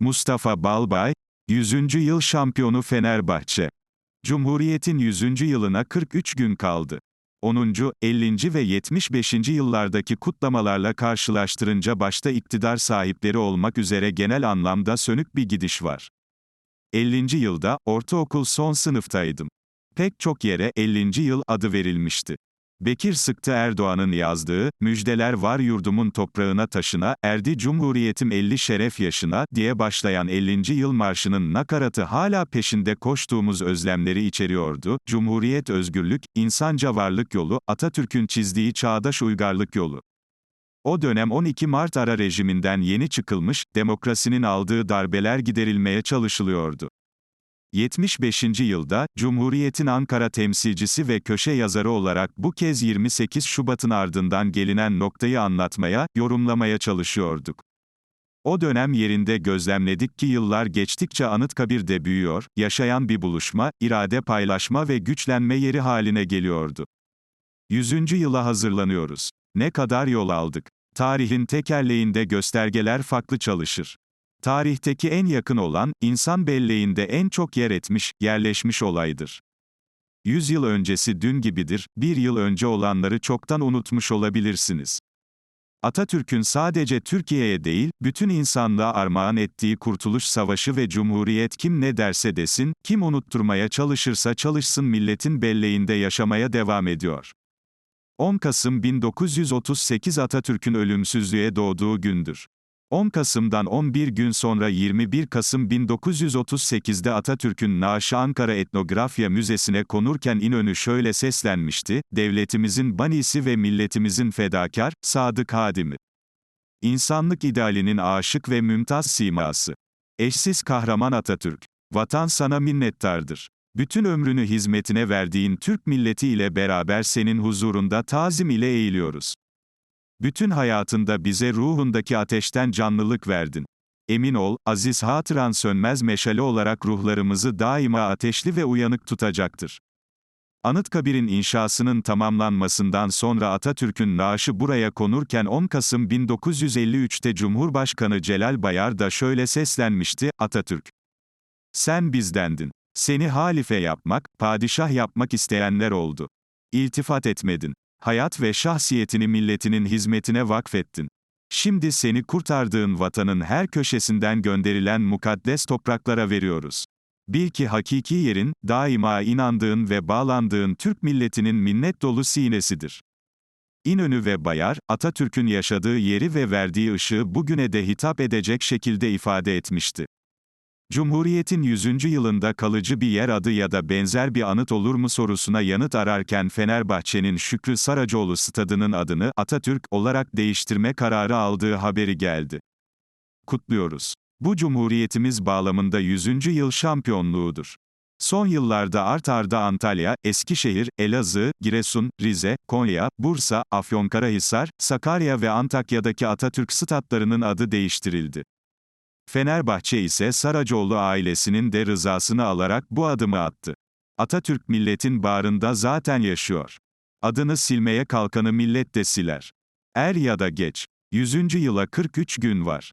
Mustafa Balbay, 100. yıl şampiyonu Fenerbahçe. Cumhuriyet'in 100. yılına 43 gün kaldı. 10., 50. ve 75. yıllardaki kutlamalarla karşılaştırınca başta iktidar sahipleri olmak üzere genel anlamda sönük bir gidiş var. 50. yılda, ortaokul son sınıftaydım. Pek çok yere 50. yıl adı verilmişti. Bekir Sıktı Erdoğan'ın yazdığı, müjdeler var yurdumun toprağına taşına, erdi cumhuriyetim 50 şeref yaşına, diye başlayan 50. yıl marşının nakaratı hala peşinde koştuğumuz özlemleri içeriyordu, Cumhuriyet özgürlük, insanca varlık yolu, Atatürk'ün çizdiği çağdaş uygarlık yolu. O dönem 12 Mart ara rejiminden yeni çıkılmış, demokrasinin aldığı darbeler giderilmeye çalışılıyordu. 75. yılda, Cumhuriyet'in Ankara temsilcisi ve köşe yazarı olarak bu kez 28 Şubat'ın ardından gelinen noktayı anlatmaya, yorumlamaya çalışıyorduk. O dönem yerinde gözlemledik ki yıllar geçtikçe Anıtkabir'de büyüyor, yaşayan bir buluşma, irade paylaşma ve güçlenme yeri haline geliyordu. 100. yıla hazırlanıyoruz. Ne kadar yol aldık. Tarihin tekerleğinde göstergeler farklı çalışır. Tarihteki en yakın olan, insan belleğinde en çok yer etmiş, yerleşmiş olaydır. Yüz yıl öncesi dün gibidir, bir yıl önce olanları çoktan unutmuş olabilirsiniz. Atatürk'ün sadece Türkiye'ye değil, bütün insanlığa armağan ettiği Kurtuluş Savaşı ve Cumhuriyet kim ne derse desin, kim unutturmaya çalışırsa çalışsın milletin belleğinde yaşamaya devam ediyor. 10 Kasım 1938 Atatürk'ün ölümsüzlüğe doğduğu gündür. 10 Kasım'dan 11 gün sonra 21 Kasım 1938'de Atatürk'ün naaşı Ankara Etnografya Müzesi'ne konurken İnönü şöyle seslenmişti, devletimizin banisi ve milletimizin fedakar, sadık hadimi. İnsanlık idealinin aşık ve mümtaz siması. Eşsiz kahraman Atatürk. Vatan sana minnettardır. Bütün ömrünü hizmetine verdiğin Türk milleti ile beraber senin huzurunda tazim ile eğiliyoruz. Bütün hayatında bize ruhundaki ateşten canlılık verdin. Emin ol, aziz hatıran sönmez meşale olarak ruhlarımızı daima ateşli ve uyanık tutacaktır. Anıtkabir'in inşasının tamamlanmasından sonra Atatürk'ün naaşı buraya konurken 10 Kasım 1953'te Cumhurbaşkanı Celal Bayar da şöyle seslenmişti, Atatürk. Sen bizdendin. Seni halife yapmak, padişah yapmak isteyenler oldu. İltifat etmedin. Hayat ve şahsiyetini milletinin hizmetine vakfettin. Şimdi seni kurtardığın vatanın her köşesinden gönderilen mukaddes topraklara veriyoruz. Bil ki hakiki yerin, daima inandığın ve bağlandığın Türk milletinin minnet dolu sinesidir. İnönü ve Bayar, Atatürk'ün yaşadığı yeri ve verdiği ışığı bugüne de hitap edecek şekilde ifade etmişti. Cumhuriyetin 100. yılında kalıcı bir yer adı ya da benzer bir anıt olur mu sorusuna yanıt ararken Fenerbahçe'nin Şükrü Saracoğlu stadının adını Atatürk olarak değiştirme kararı aldığı haberi geldi. Kutluyoruz. Bu cumhuriyetimiz bağlamında 100. yıl şampiyonluğudur. Son yıllarda art arda Antalya, Eskişehir, Elazığ, Giresun, Rize, Konya, Bursa, Afyonkarahisar, Sakarya ve Antakya'daki Atatürk statlarının adı değiştirildi. Fenerbahçe ise Saracoğlu ailesinin de rızasını alarak bu adımı attı. Atatürk milletin bağrında zaten yaşıyor. Adını silmeye kalkanı millet de siler. Er ya da geç. 100. yıla 43 gün var.